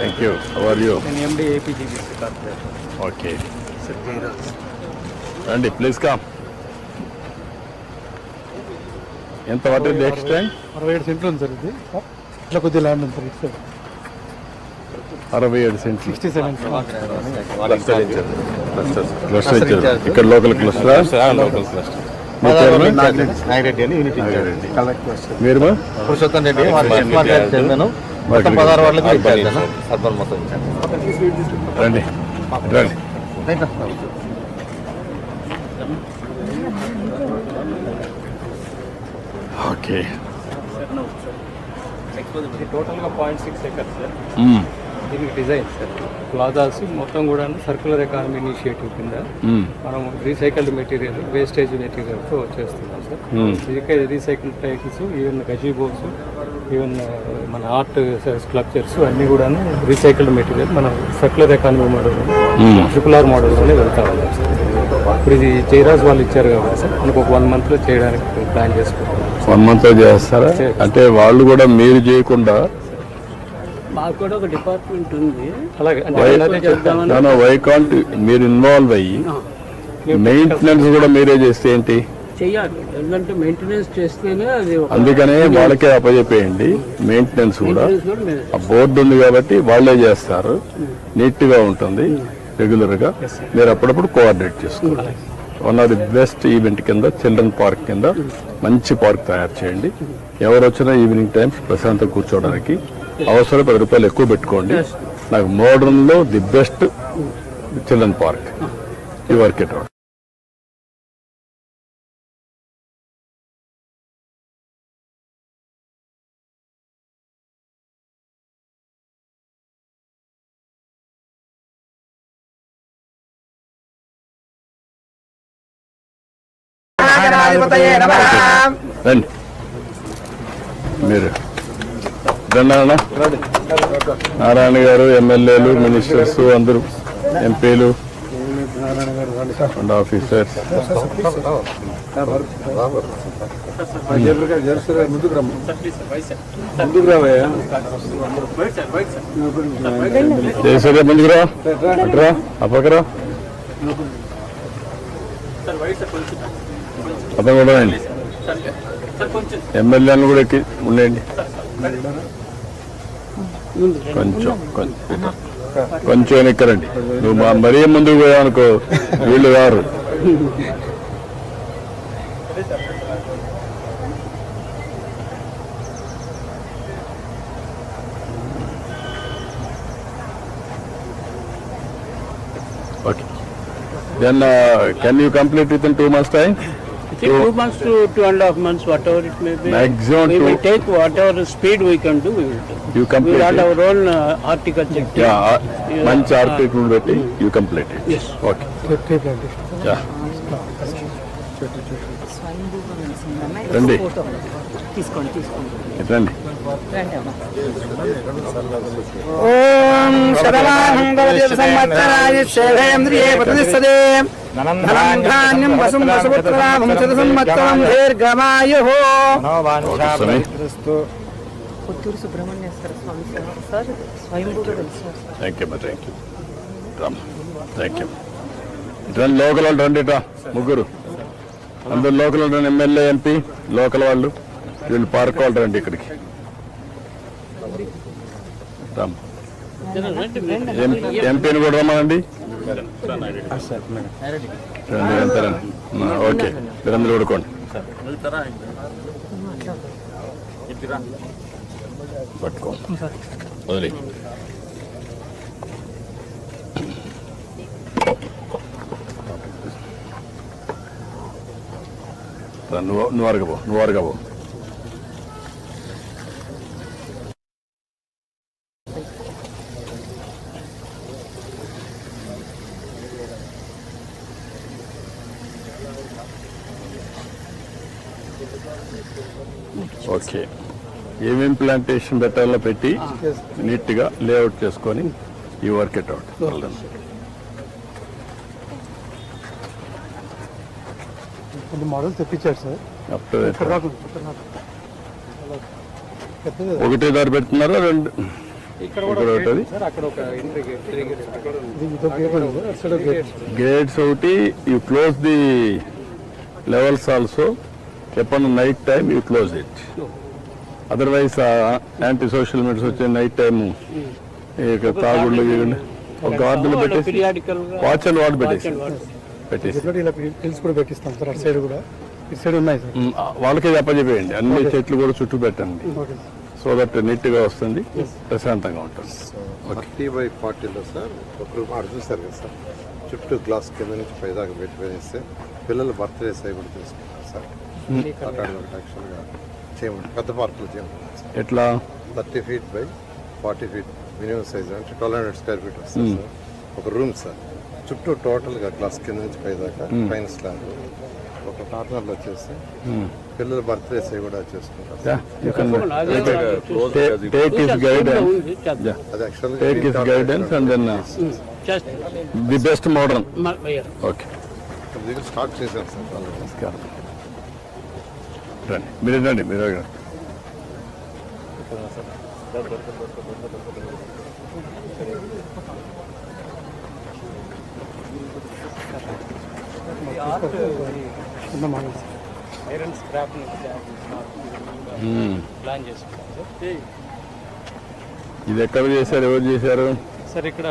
Thank you how are you నేను MD APGBC corporation okay రండి please come ఎంత పట్టింది ఎక్స్టెండ్ అరవై ఏడు సెంట్లు ఉంది సార్ ఇది. ఇట్లా కొద్దిగా ల్యాండ్ ఉంది సార్ ఇటు సైడ్ అరవై ఏడు సెంట్లు. సిక్స్టీ సెవెన్ క్లస్టర్ ఇచ్చారు. ఇక్కడ లోకల్ క్లస్టర్ లోకల్ క్లస్టర్ మీరు మా? పురుషోత్తం రెడ్డి చెందాను మొత్తం పదహారు వాళ్ళకి ఇచ్చాను అర్బన్ మొత్తం ఇచ్చాను రండి. రండి. ఓకే. టోటల్గా పాయింట్ సిక్స్ ఎకర్స్ సార్. దీనికి డిజైన్. సార్ ప్లాజాస్ మొత్తం కూడా సర్కులర్ ఎకానమీ ఇనిషియేటివ్ కింద. మనం రీసైకిల్డ్ మెటీరియల్ వేస్టేజ్ మెటీరియల్తో చేస్తున్నాం sir. Recycle tiles even gazebos even మన ఆర్ట్ స్క్లప్చర్స్ అన్నీ కూడా రీసైకిల్డ్ మెటీరియల్ మనం circular economy model. Triple R మోడల్లోనే వెళ్తా ఉన్నాం. సార్ ఇప్పుడు ఇది జైరాజ్ వాళ్ళు ఇచ్చారు కాబట్టి సార్ మనకు ఒక వన్ మంత్లో చేయడానికి ప్లాన్ చేసుకుంటున్నాం. వన్ మంత్ చేస్తారా? అంటే వాళ్ళు కూడా మీరు చేయకుండా మాకు కూడా ఒక డిపార్ట్మెంట్ ఉంది. అలాగే వై కాంట్ మీరు ఇన్వాల్వ్ అయ్యి మెయింటెనెన్స్ కూడా మీరే చేస్తే ఏంటి? చెయ్యాలి ఎందుకంటే మెయింటెనెన్స్ చేస్తేనే అది ఒక అందుకనే వాళ్ళకే అప్పచెప్పేయండి మెయింటెనెన్స్ కూడా. ఆ బోర్డు ఉంది కాబట్టి వాళ్ళే చేస్తారు. నీట్గా ఉంటుంది. రెగ్యులర్గా. మీరు అప్పుడప్పుడు కోఆర్డినేట్ చేసుకోవాలి one of the best event కింద చిల్డ్రన్ పార్క్ కింద మంచి పార్క్ తయారు చేయండి. ఎవరు వచ్చినా ఈవినింగ్ టైమ్స్ ప్రశాంతంగా కూర్చోవడానికి అవసరం పది రూపాయలు ఎక్కువ పెట్టుకోండి. నాకు మోడర్న్లో ది బెస్ట్ చిల్డ్రన్ పార్క్ ఈ వర్క్ ఇట్ రండి. మీరు రండి నారాయణ గారు ఎమ్మెల్యేలు మినిస్టర్స్ అందరూ ఎంపీలు అండ్ ఆఫీసర్స్. జయసూర్య ముందుకురా. అటురా అప్పకరా. అతను కూడా రండి ఎమ్మెల్యేలను కూడా ఎక్కి ఉండండి. కొంచెం కొంచెం ఎక్కరండి. నువ్వు మా మరీ ముందుకు పోయావనుకో వీళ్ళు గారు okay. Then can you complete within two months time I think two months to two and a half months, whatever it may be. Maximum We will two- take whatever speed we can do, we will do. You We complete will have it. our own uh, horticulture team. Yeah, మంచి article పెట్టి you complete Yes. Okay tea plantation yeah రండి. తీసుకోండి తీసుకోండి ఇటు రండి. ఓం శతమానందవతి సంవత్సరాయ శేవేంద్రియే ప్రతిష్టతే. ధనం ధాన్యం వసుం వసుపుత్రలాభం శత సంవత్సరం దీర్ఘమాయు. స్వామి. పుత్తూరు సుబ్రహ్మణ్యేశ్వర స్వామి సార్. సార్ స్వయంభూగా వెలిసారు సార్ థ్యాంక్ యూ మరి thank you Ram thank you ఇటు రండి లోకల్ రండి ముగ్గురు. అందరు లోకల్ ఉన్న ఎమ్మెల్యే ఎంపీ లోకల్ వాళ్ళు. వీళ్ళు పార్క్ వాళ్ళు రండి ఇక్కడికి. రామ్. ఎం- ఎంపీని కూడా రమ్మనండి. ఓకే. మీరందరూ కూడుకోండి పట్టుకోండి. వదిలే రా, నువ్వు నువ్వు అరగబో నువ్వు అరగబో ఓకే. ఏమేం ప్లాంటేషన్ పెట్టాలో పెట్టి నీట్గా లేఅవుట్ చేసుకొని ఈ వర్క్ అవుట్. కొన్ని మోడల్ తెప్పించారు సార్. ఒకటే దారి పెడుతున్నారా? రెండు. ఇక్కడ ఇక్కడ కూడా ఉంటుంది సార్. అక్కడ ఒక ఎంట్రీ గేట్ త్రీ గేట్స్ ఒకటి. You close the levels also ఎప్పుడు night time you close it otherwise anti social medias వచ్చే నైట్ టైం ఇక తాగుళ్ళు ఒక గార్డులు పెట్టేసి వాచ్ అండ్ వాట్ పెట్టేసి. పెట్టేసి. ఇలా కూడా పెట్టిస్తాం సార్ అటు సైడ్ కూడా. ఇటు సైడ్ ఉన్నాయి సార్. వాళ్ళకే చెప్పజెప్పేయండి అన్ని చెట్లు కూడా చుట్టూ పెట్టండి. ఓకే సో దట్ నీట్గా వస్తుంది. ప్రశాంతంగా ఉంటుంది. బై ఫార్టీలో సార్. ఒకరు మాట చూశారు కదా సార్. చుట్టూ గ్లాస్ కింద నుంచి పైదాకా పెట్టి వేస్తే పిల్లల బర్త్డేస్ అవి కూడా తీసుకుంటారు సార్. యాక్చువల్గా చేయమంటారు పెద్ద పార్కులు చేయమంటారు సార్. ఎట్లా? Thirty feet by forty feet minimum size అంటే ట్వెల్వ్ హండ్రెడ్ స్క్వేర్ ఫీట్ వస్తుంది సార్. ఒక రూమ్ సార్. చుట్టూ టోటల్గా గ్లాస్ కింద నుంచి పైదాకా పైన స్లాబ్. ఒక కార్నర్లో వచ్చేసి పిల్లల బర్త్డేస్ అవి కూడా చేసుకుంటారు. The best modern. Okay start చేశారు సార్. రండి మీరు రండి. మీరు. చిన్న model sir iron scrap hmm. Plan sir ఇది ఎక్కడ చేశారు? ఎవరు చేశారు? సార్ ఇక్కడ